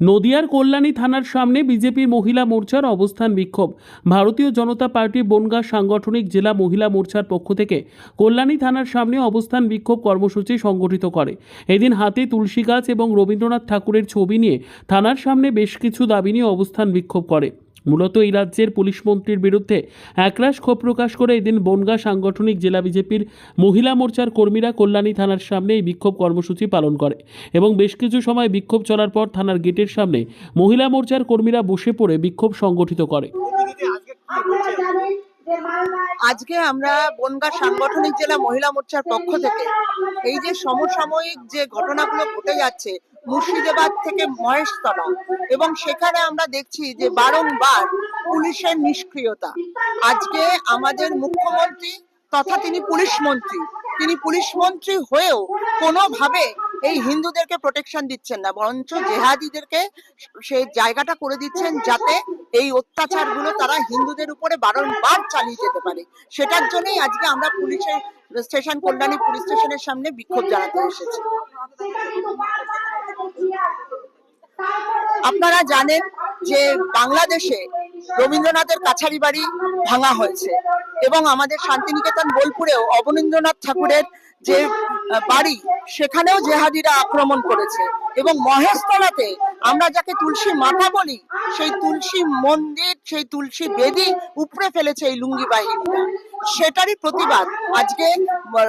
নদিয়ার কল্যাণী থানার সামনে বিজেপির মহিলা মোর্চার অবস্থান বিক্ষোভ। ভারতীয় জনতা পার্টি বনগা সাংগঠনিক জেলা মহিলা মোর্চার পক্ষ থেকে কল্যাণী থানার সামনে অবস্থান বিক্ষোভ কর্মসূচি সংগঠিত করে। এদিন হাতে তুলসী গাছ এবং রবীন্দ্রনাথ ঠাকুরের ছবি নিয়ে থানার সামনে বেশ কিছু দাবি নিয়ে অবস্থান বিক্ষোভ করে। মূলত এই রাজ্যের পুলিশ মন্ত্রীর বিরুদ্ধে একরাশ ক্ষোভ প্রকাশ করে এদিন বনগা সাংগঠনিক জেলা বিজেপির মহিলা মোর্চার কর্মীরা কল্যাণী থানার সামনে এই বিক্ষোভ কর্মসূচি পালন করে এবং বেশ কিছু সময় বিক্ষোভ চলার পর থানার গেটের সামনে মহিলা মোর্চার কর্মীরা বসে পড়ে বিক্ষোভ সংগঠিত করে। আজকে আমরা বনগাঁ সাংগঠনিক জেলা মহিলা মোর্চার পক্ষ থেকে এই যে সমসাময়িক যে ঘটনাগুলো ঘটে যাচ্ছে, মুর্শিদাবাদ থেকে মহেশতলা এবং সেখানে আমরা দেখছি যে বারংবার পুলিশের নিষ্ক্রিয়তা। আজকে আমাদের মুখ্যমন্ত্রী তথা তিনি পুলিশ মন্ত্রী। তিনি পুলিশ মন্ত্রী হয়েও কোনোভাবে এই হিন্দুদেরকে প্রোটেকশন দিচ্ছেন না বরঞ্চ জেহাদিদেরকে সেই জায়গাটা করে দিচ্ছেন যাতে এই অত্যাচারগুলো তারা হিন্দুদের উপরে বারংবার চালিয়ে যেতে পারে। সেটার জন্যই আজকে আমরা পুলিশের স্টেশন কল্যাণী পুলিশ স্টেশনের সামনে বিক্ষোভ জানাতে এসেছি। আপনারা জানেন যে বাংলাদেশে রবীন্দ্রনাথের কাছারি বাড়ি ভাঙা হয়েছে। এবং আমাদের শান্তিনিকেতন, বোলপুরেও অবনীন্দ্রনাথ ঠাকুরের যে বাড়ি, সেখানেও জেহাদিরা আক্রমণ করেছে। এবং মহেশতলাতে আমরা যাকে তুলসী মাথা বলি, সেই তুলসী মন্দির, সেই তুলসী বেদি উপড়ে ফেলেছে এই লুঙ্গি বাহিনীরা সেটারই প্রতিবাদ আজকে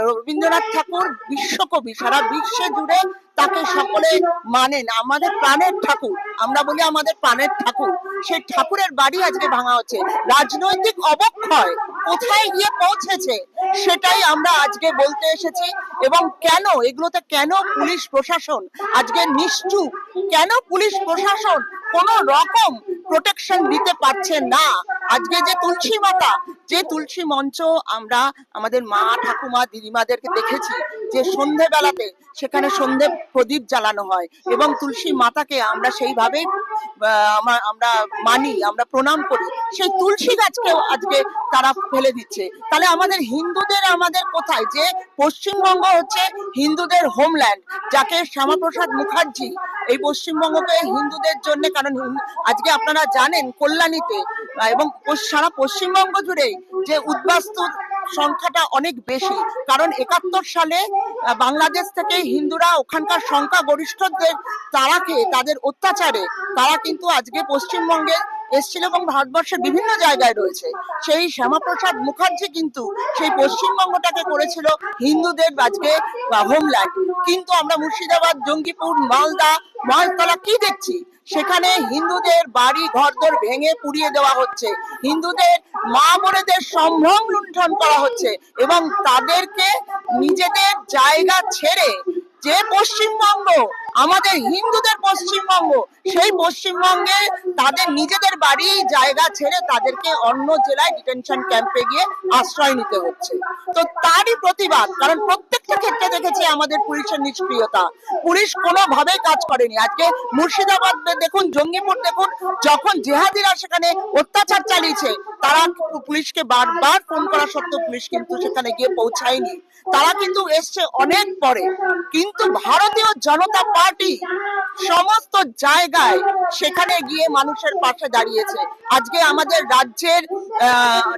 রবীন্দ্রনাথ ঠাকুর বিশ্বকবি, সারা বিশ্বে জুড়ে তাকে সকলে মানেন। আমাদের প্রাণের ঠাকুর, আমরা বলি আমাদের প্রাণের ঠাকুর। সেই ঠাকুরের বাড়ি আজকে ভাঙা হচ্ছে। রাজনৈতিক অবক্ষয় কোথায় গিয়ে পৌঁছেছে, সেটাই আমরা আজকে বলতে এসেছি। এবং কেন, এগুলোতে কেন পুলিশ প্রশাসন? আজকে নিশ্চুপ। কেন পুলিশ প্রশাসন কোন রকম প্রোটেকশন দিতে পারছে না? আজকে যে তুলসী মাতা যে তুলসী মঞ্চ আমরা আমাদের মা ঠাকুমা দিদিমাদেরকে দেখেছি যে সন্ধেবেলাতে সেখানে সন্ধে প্রদীপ জ্বালানো হয় এবং তুলসী মাতাকে আমরা সেইভাবেই আহ, আমরা মানি আমরা প্রণাম করি। সেই তুলসী গাছকেও আজকে তারা ফেলে দিচ্ছে। তাহলে আমাদের হিন্দুদের আমাদের কোথায়? যে পশ্চিমবঙ্গ হচ্ছে হিন্দুদের হোমল্যান্ড যাকে শ্যামাপ্রসাদ মুখার্জি এই পশ্চিমবঙ্গকে হিন্দুদের জন্য কারণ আজকে আপনারা জানেন কল্যাণীতে এবং সারা পশ্চিমবঙ্গ জুড়ে যে উদ্বাস্তু সংখ্যাটা অনেক বেশি। কারণ একাত্তর সালে বাংলাদেশ থেকে হিন্দুরা ওখানকার সংখ্যা গরিষ্ঠদের তারা খেয়ে, তাদের অত্যাচারে, তারা কিন্তু আজকে পশ্চিমবঙ্গে এসেছিল এবং ভারতবর্ষের বিভিন্ন জায়গায় রয়েছে। সেই শ্যামাপ্রসাদ মুখার্জি কিন্তু সেই পশ্চিমবঙ্গটাকে করেছিল হিন্দুদের আজকে হোমল্যান্ড কিন্তু আমরা মুর্শিদাবাদ, জঙ্গিপুর, মালদা মহালতলা কি দেখছি? সেখানে হিন্দুদের বাড়ি ঘরদোর ভেঙে পুড়িয়ে দেওয়া হচ্ছে। হিন্দুদের মা বোনেদের সম্ভ্রম লুণ্ঠন করা হচ্ছে এবং তাদেরকে নিজেদের জায়গা ছেড়ে যে পশ্চিমবঙ্গ আমাদের হিন্দুদের পশ্চিমবঙ্গ, সেই পশ্চিমবঙ্গে তাদের নিজেদের বাড়ি, জায়গা ছেড়ে তাদেরকে অন্য জেলায় ডিটেনশন ক্যাম্পে গিয়ে আশ্রয় নিতে হচ্ছে। তো তারই প্রতিবাদ, কারণ প্রত্যেকটা ক্ষেত্রে দেখেছি আমাদের পুলিশের নিষ্ক্রিয়তা। পুলিশ কোনোভাবে কাজ করেনি। আজকে মুর্শিদাবাদ দেখুন, জঙ্গিপুর দেখুন, যখন জেহাদিরা সেখানে অত্যাচার চালিয়েছে তারা কিন্তু পুলিশকে বারবার ফোন করা সত্ত্বেও পুলিশ কিন্তু সেখানে গিয়ে পৌঁছায়নি। তারা কিন্তু এসছে অনেক পরে। কিন্তু ভারতীয় জনতা পার্টি সমস্ত জায়গায় সেখানে গিয়ে মানুষের পাশে দাঁড়িয়েছে। আজকে আমাদের রাজ্যের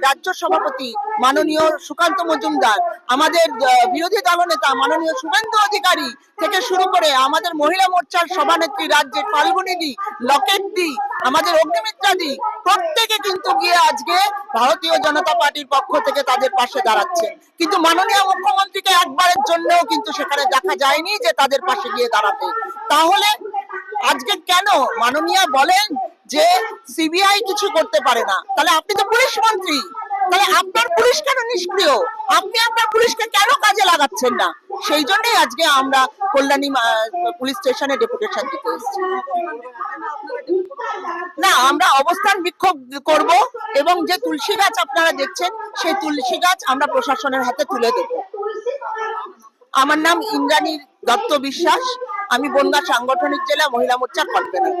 রাজ্য সভাপতি মাননীয় সুকান্ত মজুমদার, আমাদের বিরোধী দলনেতা মাননীয় শুভেন্দু অধিকারী থেকে শুরু করে আমাদের মহিলা মোর্চার সভানেত্রী রাজ্যের ফাল্গুনী দি, লকেট দি, আমাদের অগ্নিমিত্রা দি, প্রত্যেকে কিন্তু গিয়ে আজকে ভারতীয় জনতা পার্টির পক্ষ থেকে তাদের পাশে দাঁড়াচ্ছে। কিন্তু মাননীয় মুখ্যমন্ত্রীকে একবারের জন্যও কিন্তু সেখানে দেখা যায়নি যে তাদের পাশে গিয়ে দাঁড়াতে। তাহলে আজকে কেন মাননীয় বলেন যে সিবিআই কিছু করতে পারে না? তাহলে আপনি তো পুলিশ মন্ত্রী। তাহলে আপনার পুলিশ কেন নিষ্ক্রিয়? আপনি আপনার পুলিশকে কেন কাজে লাগাচ্ছেন না? সেই জন্যই আজকে আমরা কল্যাণী পুলিশ স্টেশনে ডেপুটেশন দিতে এসেছি। না, আমরা অবস্থান বিক্ষোভ করব এবং যে তুলসী গাছ আপনারা দেখছেন, সেই তুলসী গাছ আমরা প্রশাসনের হাতে তুলে দেব। আমার নাম ইন্দ্রাণী দত্ত বিশ্বাস। আমি বন্যা সাংগঠনিক জেলা মহিলা মোর্চার কনভেনার।